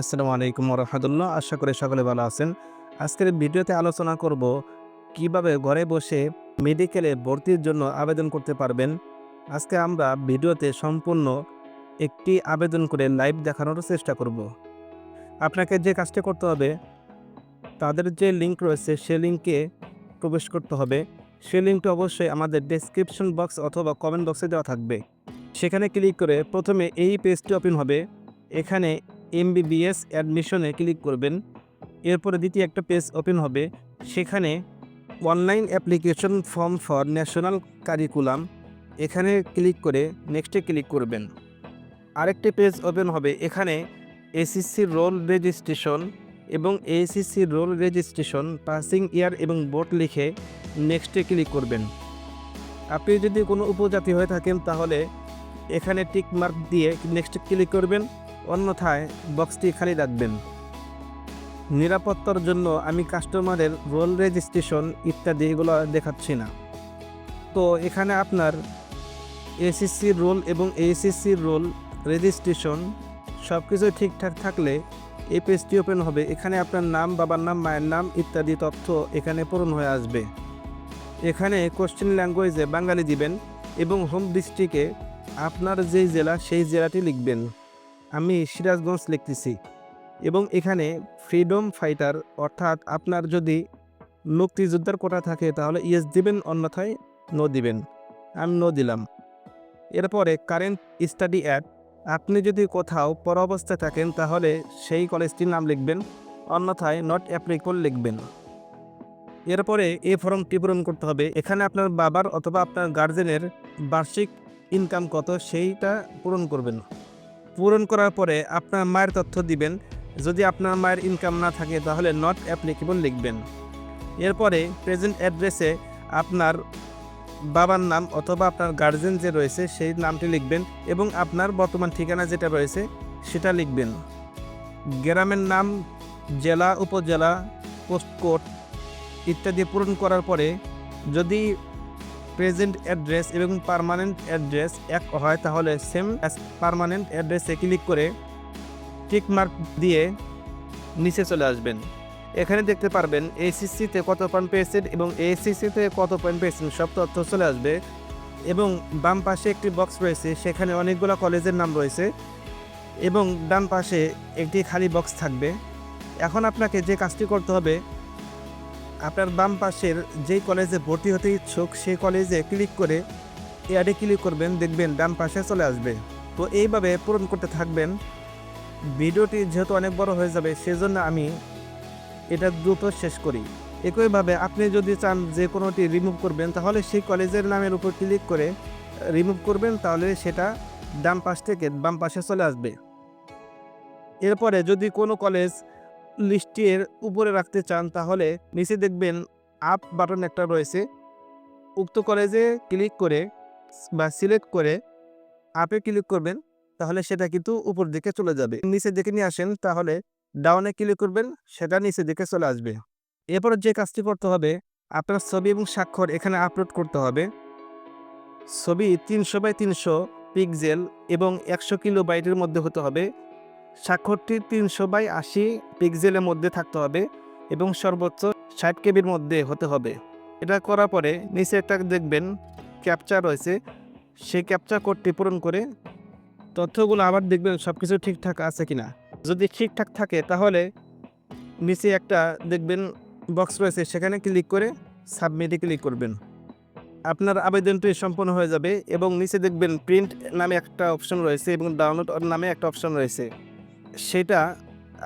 আসসালামু আলাইকুম রহমতুল্লাহ আশা করি সকলে ভালো আছেন। আজকের ভিডিওতে আলোচনা করব কীভাবে ঘরে বসে মেডিকেলে ভর্তির জন্য আবেদন করতে পারবেন। আজকে আমরা ভিডিওতে সম্পূর্ণ একটি আবেদন করে লাইভ দেখানোর চেষ্টা করব। আপনাকে যে কাজটি করতে হবে, তাদের যে লিঙ্ক রয়েছে, সে লিঙ্কে প্রবেশ করতে হবে। সে লিঙ্কটি অবশ্যই আমাদের ডেসক্রিপশন বক্স অথবা কমেন্ট বক্সে দেওয়া থাকবে। সেখানে ক্লিক করে প্রথমে এই পেজটি ওপেন হবে। এখানে এমবিবিএস অ্যাডমিশনে ক্লিক করবেন। এরপরে দ্বিতীয় একটা পেজ ওপেন হবে। সেখানে online application form for national curriculum. এখানে ক্লিক করে নেক্সটে ক্লিক করবেন। আরেকটি পেজ ওপেন হবে। এখানে এসিসি রোল রেজিস্ট্রেশন এবং SSC roll registration, passing year এবং বোর্ড লিখে নেক্সটে ক্লিক করবেন। আপনি যদি কোনো উপজাতি হয়ে থাকেন তাহলে এখানে টিক মার্ক দিয়ে নেক্সটে ক্লিক করবেন। অন্যথায় বক্সটি খালি রাখবেন। নিরাপত্তার জন্য আমি কাস্টমারের রোল রেজিস্ট্রেশন ইত্যাদি এগুলো দেখাচ্ছি না। তো এখানে আপনার এসিসি রোল এবং এসিসি রোল রেজিস্ট্রেশন সব কিছু ঠিকঠাক থাকলে এই পেজটি ওপেন হবে। এখানে আপনার নাম, বাবার নাম, মায়ের নাম ইত্যাদি তথ্য এখানে পূরণ হয়ে আসবে। এখানে কোশ্চেন ল্যাঙ্গুয়েজে বাঙালি দিবেন এবং হোম ডিস্ট্রিক্টে আপনার যেই জেলা, সেই জেলাটি লিখবেন। আমি সিরাজগঞ্জ লিখতেছি। এবং এখানে ফ্রিডম ফাইটার অর্থাৎ আপনার যদি মুক্তিযোদ্ধার কোটা থাকে, তাহলে ইয়েস দিবেন, অন্যথায় নো দিবেন। আমি নো দিলাম। এরপরে কারেন্ট স্টাডি অ্যাড আপনি যদি কোথাও পর অবস্থায় থাকেন, তাহলে সেই কলেজটির নাম লিখবেন, অন্যথায় নট অ্যাপ্লিকেবল লিখবেন। এরপরে এই ফর্মটি পূরণ করতে হবে। এখানে আপনার বাবার অথবা আপনার গার্জেনের বার্ষিক ইনকাম কত, সেইটা পূরণ করবেন। পূরণ করার পরে আপনার মায়ের তথ্য দিবেন। যদি আপনার মায়ের ইনকাম না থাকে, তাহলে নট অ্যাপ্লিকেবল লিখবেন। এরপরে প্রেজেন্ট অ্যাড্রেসে আপনার বাবার নাম অথবা আপনার গার্জেন যে রয়েছে, সেই নামটি লিখবেন এবং আপনার বর্তমান ঠিকানা যেটা রয়েছে, সেটা লিখবেন। গ্রামের নাম, জেলা, উপজেলা পোস্টকোড ইত্যাদি পূরণ করার পরে যদি প্রেজেন্ট অ্যাড্রেস এবং পার্মানেন্ট অ্যাড্রেস এক হয়, তাহলে সেম পার্মানেন্ট অ্যাড্রেসে ক্লিক করে টিক মার্ক দিয়ে নিচে চলে আসবেন। এখানে দেখতে পারবেন এসিসিতে কত পয়েন্ট পেয়েছেন এবং এসিসিতে কত পয়েন্ট পেয়েছেন, সব তথ্য চলে আসবে। এবং বাম পাশে একটি বক্স রয়েছে, সেখানে অনেকগুলো কলেজের নাম রয়েছে এবং ডান পাশে একটি খালি বক্স থাকবে। এখন আপনাকে যে কাজটি করতে হবে আপনার বাম পাশের যেই কলেজে ভর্তি হতে ইচ্ছুক, সেই কলেজে ক্লিক করে এয়ারে ক্লিক করবেন, দেখবেন ডান পাশে চলে আসবে। তো এইভাবে পূরণ করতে থাকবেন। ভিডিওটি যেহেতু অনেক বড় হয়ে যাবে, সেজন্য আমি এটা দ্রুত শেষ করি। একইভাবে আপনি যদি চান যে কোনোটি রিমুভ করবেন, তাহলে সেই কলেজের নামের উপর ক্লিক করে রিমুভ করবেন, তাহলে সেটা ডান পাশ থেকে বাম পাশে চলে আসবে। এরপরে যদি কোনো কলেজ লিস্টের উপরে রাখতে চান, তাহলে নিচে দেখবেন আপ বাটন একটা রয়েছে। উক্ত কলেজে ক্লিক করে বা সিলেক্ট করে আপে ক্লিক করবেন, তাহলে সেটা কিন্তু উপর দিকে চলে যাবে। নিচে দিকে নিয়ে আসেন, তাহলে ডাউনে ক্লিক করবেন, সেটা নিচে দিকে চলে আসবে। এরপর যে কাজটি করতে হবে, আপনার ছবি এবং স্বাক্ষর এখানে আপলোড করতে হবে। ছবি তিনশো বাই তিনশো পিক্সেল এবং একশো কিলো বাইটের মধ্যে হতে হবে। স্বাক্ষরটি তিনশো বাই আশি পিক্সেলের মধ্যে থাকতে হবে এবং সর্বোচ্চ ষাট কেবির মধ্যে হতে হবে। এটা করার পরে নিচে একটা দেখবেন ক্যাপচার রয়েছে। সেই ক্যাপচার কোডটি পূরণ করে তথ্যগুলো আবার দেখবেন সব কিছু ঠিকঠাক আছে কি না যদি ঠিকঠাক থাকে তাহলে নিচে একটা দেখবেন বক্স রয়েছে, সেখানে ক্লিক করে সাবমিটে ক্লিক করবেন। আপনার আবেদনটি সম্পন্ন হয়ে যাবে এবং নিচে দেখবেন প্রিন্ট নামে একটা অপশন রয়েছে এবং ডাউনলোড নামে একটা অপশন রয়েছে। সেটা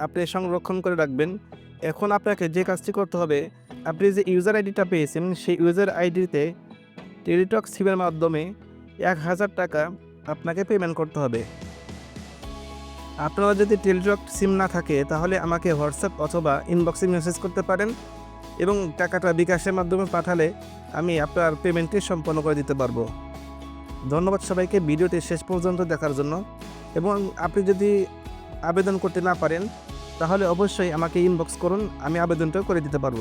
আপনি সংরক্ষণ করে রাখবেন। এখন আপনাকে যে কাজটি করতে হবে, আপনি যে ইউজার আইডিটা পেয়েছেন, সেই ইউজার আইডিতে টেলিটক সিমের মাধ্যমে এক হাজার টাকা আপনাকে পেমেন্ট করতে হবে। আপনারা যদি টেলিটক সিম না থাকে, তাহলে আমাকে হোয়াটসঅ্যাপ অথবা ইনবক্সে মেসেজ করতে পারেন এবং টাকাটা বিকাশের মাধ্যমে পাঠালে আমি আপনার পেমেন্টটি সম্পন্ন করে দিতে পারব। ধন্যবাদ সবাইকে, ভিডিওটি শেষ পর্যন্ত দেখার জন্য। এবং আপনি যদি আবেদন করতে না পারেন তাহলে অবশ্যই আমাকে ইনবক্স করুন আমি আবেদনটাও করে দিতে পারব।